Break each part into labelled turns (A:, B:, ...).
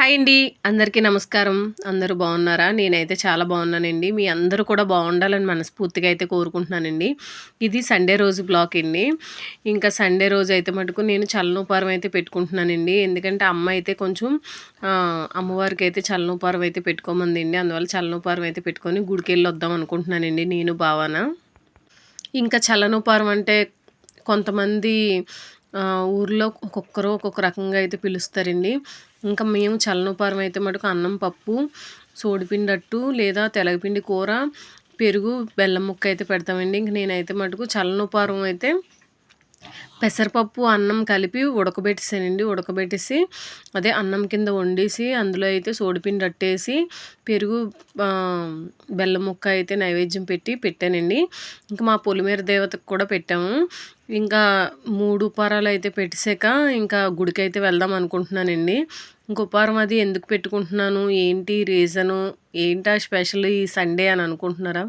A: Hi అండి. అందరికీ నమస్కారం. అందరూ బాగున్నారా? నేనైతే చాలా బాగున్నానండి. మీ అందరూ కూడా బాగుండాలని మనస్ఫూర్తిగా అయితే కోరుకుంటున్నానండి. ఇది సండే రోజు బ్లాక్ అండి. ఇంకా సండే రోజు అయితే మటుకు నేను చలనోపారం అయితే పెట్టుకుంటున్నానండి. ఎందుకంటే అమ్మ అయితే కొంచెం అమ్మవారికి అయితే చలనోపారం అయితే పెట్టుకోమందండి. అందువల్ల చలనోపారం అయితే పెట్టుకొని గుడికి వెళ్ళి వద్దాం అనుకుంటున్నానండి నేను భావన. ఇంకా చలనోపారం అంటే కొంతమంది ఊర్లో ఒక్కొక్కరు ఒక్కొక్క రకంగా అయితే పిలుస్తారండి. ఇంకా మేము చలనోపారం అయితే మటుకు అన్నం పప్పు సోడిపిండి అట్టు లేదా తెలగపిండి కూర పెరుగు బెల్లం ముక్క అయితే పెడతామండి. ఇంక నేనైతే మటుకు చలనోపారం అయితే పెసరపప్పు అన్నం కలిపి ఉడకబెట్టేసానండి ఉడకబెట్టేసి అదే అన్నం కింద వండేసి అందులో అయితే సోడిపిండి అట్టేసి పెరుగు బెల్లం ముక్క అయితే నైవేద్యం పెట్టి పెట్టానండి. ఇంకా మా పొలిమేర దేవతకు కూడా పెట్టాము. ఇంకా మూడు ఉపారాలు అయితే పెట్టేసాక ఇంకా గుడికి అయితే వెళ్దాం అనుకుంటున్నానండి. ఇంక ఉపారం అది ఎందుకు పెట్టుకుంటున్నాను? ఏంటి రీజను? ఏంటా స్పెషల్ ఈ సండే అని అనుకుంటున్నారా?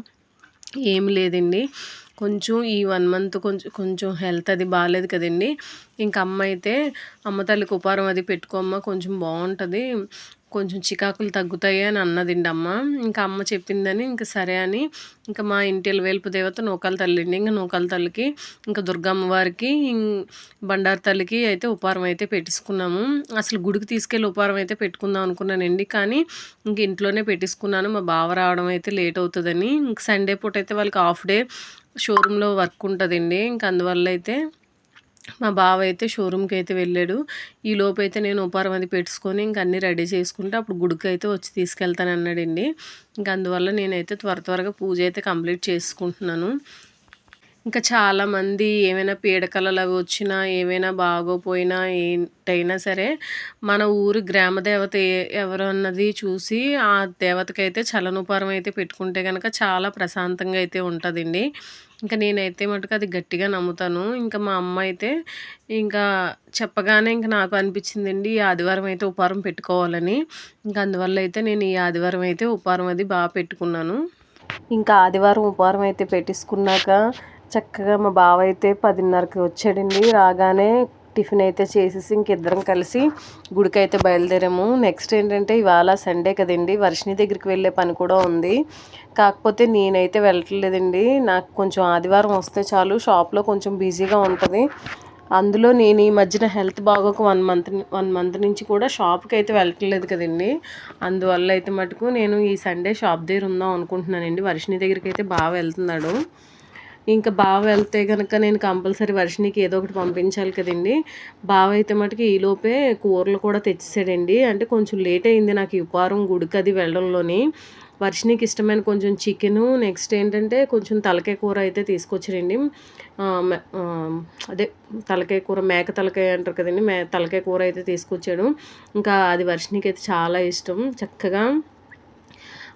A: ఏమి లేదండి. కొంచెం ఈ వన్ మంత్ కొంచెం కొంచెం హెల్త్ అది బాగాలేదు కదండి. ఇంకా అమ్మ అయితే అమ్మ తల్లికి ఉపారం అది పెట్టుకోమ్మ కొంచెం బాగుంటుంది కొంచెం చికాకులు తగ్గుతాయి అని అన్నదండి అమ్మ ఇంకా అమ్మ చెప్పిందని ఇంకా సరే అని ఇంకా మా ఇంటి వెలుపు దేవత నూకాల తల్లి అండి ఇంకా నూకాల తల్లికి ఇంకా దుర్గమ్మ వారికి ఇం- బండారు తల్లికి అయితే ఉపారం అయితే పెట్టించుకున్నాము. అసలు గుడికి తీసుకెళ్ళి ఉపారం అయితే పెట్టుకుందాం అనుకున్నానండి. కానీ ఇంక ఇంట్లోనే పెట్టించుకున్నాను. మా బావ రావడం అయితే లేట్ అవుతుందని. ఇంక సండే పూట అయితే వాళ్ళకి హాఫ్ డే షోరూంలో వర్క్ ఉంటుందండి. ఇంక అందువల్ల అయితే మా బావ అయితే షోరూమ్కి అయితే వెళ్ళాడు. ఈ లోపు అయితే నేను ఉపారం అది పెట్టుకొని ఇంక అన్నీ రెడీ చేసుకుంటే అప్పుడు గుడికి అయితే వచ్చి తీసుకెళ్తానన్నాడండి. ఇంక అందువల్ల నేనైతే త్వర త్వరగా పూజ అయితే కంప్లీట్ చేసుకుంటున్నాను. ఇంకా చాలామంది ఏమైనా పీడకలలు అవి వచ్చినా ఏమైనా బాగోపోయినా ఏంటైనా సరే మన ఊరు గ్రామ దేవత ఎవరన్నది ఎవరు అన్నది చూసి ఆ దేవతకైతే చలనుపారం అయితే పెట్టుకుంటే కనుక చాలా ప్రశాంతంగా అయితే ఉంటుందండి. ఇంకా నేనైతే మటుకు అది గట్టిగా నమ్ముతాను. ఇంకా మా అమ్మ అయితే ఇంకా చెప్పగానే ఇంకా నాకు అనిపించిందండి ఈ ఆదివారం అయితే ఉపారం పెట్టుకోవాలని. ఇంకా అందువల్ల అయితే నేను ఈ ఆదివారం అయితే ఉపారం అది బాగా పెట్టుకున్నాను. ఇంకా ఆదివారం ఉపారం అయితే పెట్టించుకున్నాక చక్కగా మా బావ అయితే పదిన్నరకి వచ్చాడండి. రాగానే టిఫిన్ అయితే చేసేసి ఇంకిద్దరం కలిసి గుడికి అయితే బయలుదేరాము. నెక్స్ట్ ఏంటంటే ఇవాళ సండే కదండి వర్షిని దగ్గరికి వెళ్ళే పని కూడా ఉంది. కాకపోతే నేనైతే వెళ్ళట్లేదండి. నాకు కొంచెం ఆదివారం వస్తే చాలు షాప్లో కొంచెం బిజీగా ఉంటుంది. అందులో నేను ఈ మధ్యన హెల్త్ బాగోక వన్ మంత్ వన్ మంత్ నుంచి కూడా షాప్కి అయితే వెళ్ళట్లేదు కదండి. అందువల్ల అయితే మటుకు నేను ఈ సండే షాప్ దగ్గర ఉందాం అనుకుంటున్నానండి. వర్షిని దగ్గరికి అయితే బాగా వెళ్తున్నాడు. ఇంకా బావ వెళ్తే కనుక నేను కంపల్సరీ వర్షినికి ఏదో ఒకటి పంపించాలి కదండి. బావ అయితే మటుకు ఈలోపే కూరలు కూడా తెచ్చేసాడండి. అంటే కొంచెం లేట్ అయింది నాకు ఈ ఉపారం గుడికి అది వెళ్ళడంలోని. వర్షినికి ఇష్టమైన కొంచెం చికెను నెక్స్ట్ ఏంటంటే కొంచెం తలకాయ కూర అయితే తీసుకొచ్చారండి మ- అదే తలకాయ కూర మేక తలకాయ అంటారు కదండి. మే తలకాయ కూర అయితే తీసుకొచ్చాడు. ఇంకా అది వర్షినికి అయితే చాలా ఇష్టం. చక్కగా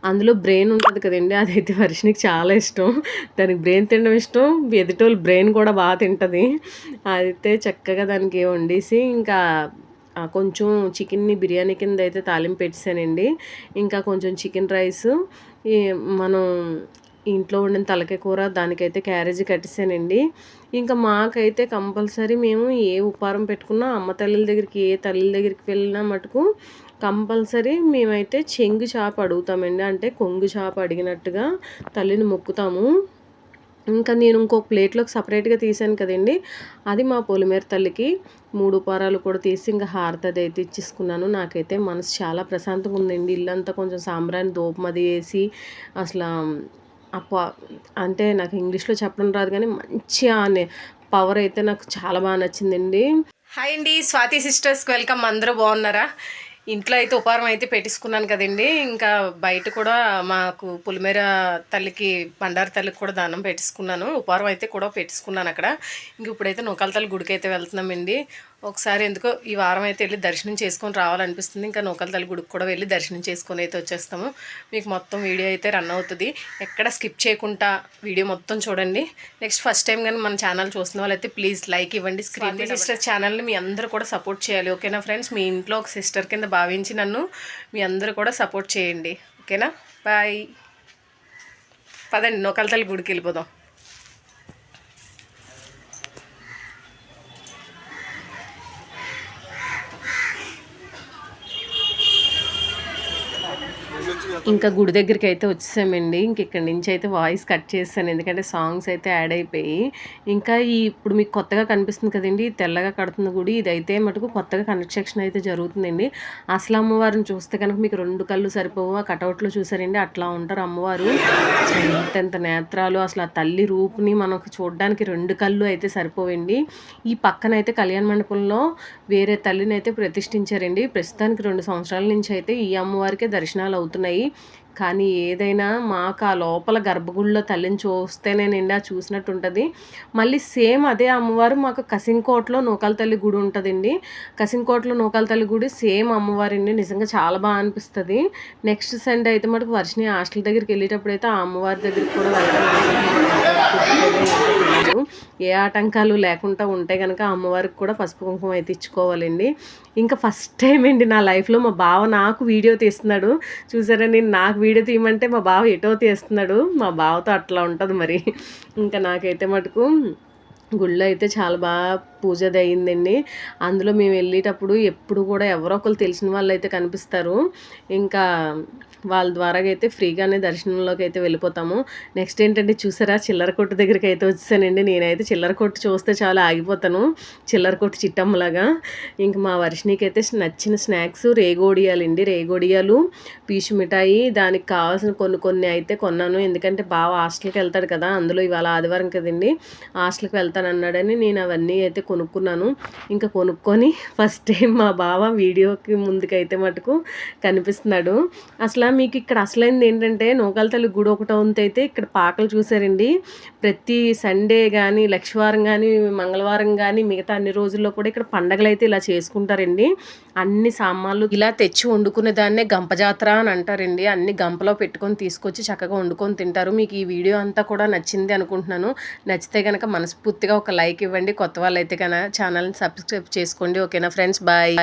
A: అందులో బ్రెయిన్ ఉంటుంది కదండి అదైతే వర్షినికి చాలా ఇష్టం. దానికి బ్రెయిన్ తినడం ఇష్టం ఎదుటోళ్ళు బ్రెయిన్ కూడా బాగా తింటుంది. అయితే చక్కగా దానికి వండేసి ఇంకా కొంచెం చికెన్ని బిర్యానీ కింద అయితే తాలింపు పెట్టేశానండి ఇంకా కొంచెం చికెన్ రైస్ ఈ మనం ఇంట్లో వండిన తలకాయ కూర దానికైతే క్యారేజీ కట్టేసానండి. ఇంకా మాకైతే కంపల్సరీ మేము ఏ ఉపారం పెట్టుకున్నా అమ్మ తల్లిల దగ్గరికి ఏ తల్లిల దగ్గరికి వెళ్ళినా మటుకు కంపల్సరీ మేమైతే చెంగు చేప అడుగుతామండి. అంటే కొంగు చేప అడిగినట్టుగా తల్లిని మొక్కుతాము. ఇంకా నేను ఇంకో ప్లేట్లోకి సపరేట్గా తీసాను కదండి. అది మా పొలిమేర తల్లికి మూడు పారాలు కూడా తీసి ఇంకా హారతది అయితే ఇచ్చేసుకున్నాను. నాకైతే మనసు చాలా ప్రశాంతంగా ఉందండి. ఇల్లంతా కొంచెం సాంబ్రాన్ని దూపం అది వేసి అసలు అంటే నాకు ఇంగ్లీష్లో చెప్పడం రాదు కానీ మంచి అనే పవర్ అయితే నాకు చాలా బాగా నచ్చిందండి. హాయ్ అండి స్వాతి సిస్టర్స్కి వెల్కమ్. అందరూ బాగున్నారా? ఇంట్లో అయితే ఉపారం అయితే పెట్టించుకున్నాను కదండి. ఇంకా బయట కూడా మాకు పులిమేర తల్లికి బండారు తల్లికి కూడా దానం పెట్టించుకున్నాను. ఉపారం అయితే కూడా పెట్టించుకున్నాను అక్కడ. ఇంక ఇప్పుడైతే నూకాల తల్లి గుడికి అయితే వెళ్తున్నామండి. ఒకసారి ఎందుకో ఈ వారం అయితే వెళ్ళి దర్శనం చేసుకొని రావాలనిపిస్తుంది. ఇంకా నూకాల తల్లి గుడికి కూడా వెళ్ళి దర్శనం చేసుకొని అయితే వచ్చేస్తాము. మీకు మొత్తం వీడియో అయితే రన్ అవుతుంది. ఎక్కడ స్కిప్ చేయకుండా వీడియో మొత్తం చూడండి. నెక్స్ట్ ఫస్ట్ టైం కానీ మన ఛానల్ చూస్తున్న వాళ్ళైతే ప్లీజ్ లైక్ ఇవ్వండి. స్క్రీన్ సిస్టర్ ఛానల్ని మీ అందరూ కూడా సపోర్ట్ చేయాలి. ఓకేనా ఫ్రెండ్స్? మీ ఇంట్లో ఒక సిస్టర్ కింద భావించి నన్ను మీ అందరూ కూడా సపోర్ట్ చేయండి. ఓకేనా? బాయ్. పదండి నూకాల తల్లి గుడికి వెళ్ళిపోదాం. ఇంకా గుడి దగ్గరికి అయితే వచ్చేసామండి. ఇంక ఇక్కడ నుంచి అయితే వాయిస్ కట్ చేస్తాను. ఎందుకంటే సాంగ్స్ అయితే యాడ్ అయిపోయి. ఇంకా ఈ ఇప్పుడు మీకు కొత్తగా కనిపిస్తుంది కదండి తెల్లగా కడుతున్న గుడి. ఇదైతే మటుకు కొత్తగా కన్స్ట్రక్షన్ అయితే జరుగుతుందండి. అసలు అమ్మవారిని చూస్తే కనుక మీకు రెండు కళ్ళు సరిపోవు. ఆ కటౌట్లో చూసారండి అట్లా ఉంటారు అమ్మవారు. ఎంతెంత నేత్రాలు. అసలు ఆ తల్లి రూపుని మనకు చూడడానికి రెండు కళ్ళు అయితే సరిపోవండి. ఈ పక్కన అయితే కళ్యాణ మండపంలో వేరే తల్లిని అయితే ప్రతిష్ఠించారండి. ప్రస్తుతానికి రెండు సంవత్సరాల నుంచి అయితే ఈ అమ్మవారికే దర్శనాలు అవుతున్నాయి. కానీ ఏదైనా మాకు ఆ లోపల గర్భగుడిలో తల్లిని చూస్తేనే నిండా చూసినట్టు ఉంటుంది మళ్ళీ సేమ్ అదే అమ్మవారు మాకు కసింకోట్లో నూకాల తల్లి గుడి ఉంటుందండి. కసింకోట్లో నూకాల తల్లి గుడి సేమ్ అమ్మవారిని నిజంగా చాలా బాగా అనిపిస్తుంది. నెక్స్ట్ సండే అయితే మటుకు వర్షిని హాస్టల్ దగ్గరికి వెళ్ళేటప్పుడు అయితే ఆ అమ్మవారి దగ్గరికి కూడా వెళ్తాం. ఏ ఆటంకాలు లేకుండా ఉంటే కనుక అమ్మవారికి కూడా పసుపు కుంకుమ అయితే ఇచ్చుకోవాలండి. ఇంకా ఫస్ట్ టైం అండి నా లైఫ్లో మా బావ నాకు వీడియో తీస్తున్నాడు. చూసారా నేను నాకు వీడియో తీయమంటే మా బావ ఎటో తీస్తున్నాడు. మా బావతో అట్లా ఉంటుంది మరి. ఇంకా నాకైతే మటుకు గుళ్ళో అయితే చాలా బాగా పూజది అయిందండి. అందులో మేము వెళ్ళేటప్పుడు ఎప్పుడు కూడా ఎవరో ఒకరు తెలిసిన వాళ్ళు అయితే కనిపిస్తారు. ఇంకా వాళ్ళ ద్వారా అయితే ఫ్రీగానే దర్శనంలోకి అయితే వెళ్ళిపోతాము. నెక్స్ట్ ఏంటంటే చూసారా? చిల్లర కొట్టు దగ్గరికి అయితే వచ్చేసానండి. నేనైతే చిల్లర కొట్టు చూస్తే చాలా ఆగిపోతాను. చిల్లర కొట్టు చిట్టమ్మలాగా. ఇంక మా వర్షినికి అయితే నచ్చిన స్నాక్స్ రేగోడియాలండి. రేగోడియాలు పీచు మిఠాయి దానికి కావాల్సిన కొన్ని కొన్ని అయితే కొన్నాను. ఎందుకంటే బావ హాస్టల్కి వెళ్తాడు కదా అందులో ఇవాళ ఆదివారం కదండి. హాస్టల్కి వెళ్తాను అన్నాడని నేను అవన్నీ అయితే కొనుక్కున్నాను. ఇంకా కొనుక్కొని ఫస్ట్ టైం మా బావ వీడియోకి ముందుకైతే మటుకు కనిపిస్తున్నాడు. అసలు మీకు ఇక్కడ అసలైంది ఏంటంటే నూకల్తల్లి తల్లి గుడి ఒకటో అయితే ఇక్కడ పాకలు చూసారండి ప్రతి సండే కానీ లక్షవారం కానీ మంగళవారం కానీ మిగతా అన్ని రోజుల్లో కూడా ఇక్కడ పండగలు అయితే ఇలా చేసుకుంటారండి. అన్ని సామాన్లు ఇలా తెచ్చి వండుకునే దాన్నే గంప జాతర అని అంటారండి. అన్ని గంపలో పెట్టుకొని తీసుకొచ్చి చక్కగా వండుకొని తింటారు. మీకు ఈ వీడియో అంతా కూడా నచ్చింది అనుకుంటున్నాను. నచ్చితే కనుక మనస్ఫూర్తిగా ఒక లైక్ ఇవ్వండి. కొత్త వాళ్ళు అయితే కనుక ఛానల్ని సబ్స్క్రైబ్ చేసుకోండి. ఓకేనా ఫ్రెండ్స్? బాయ్.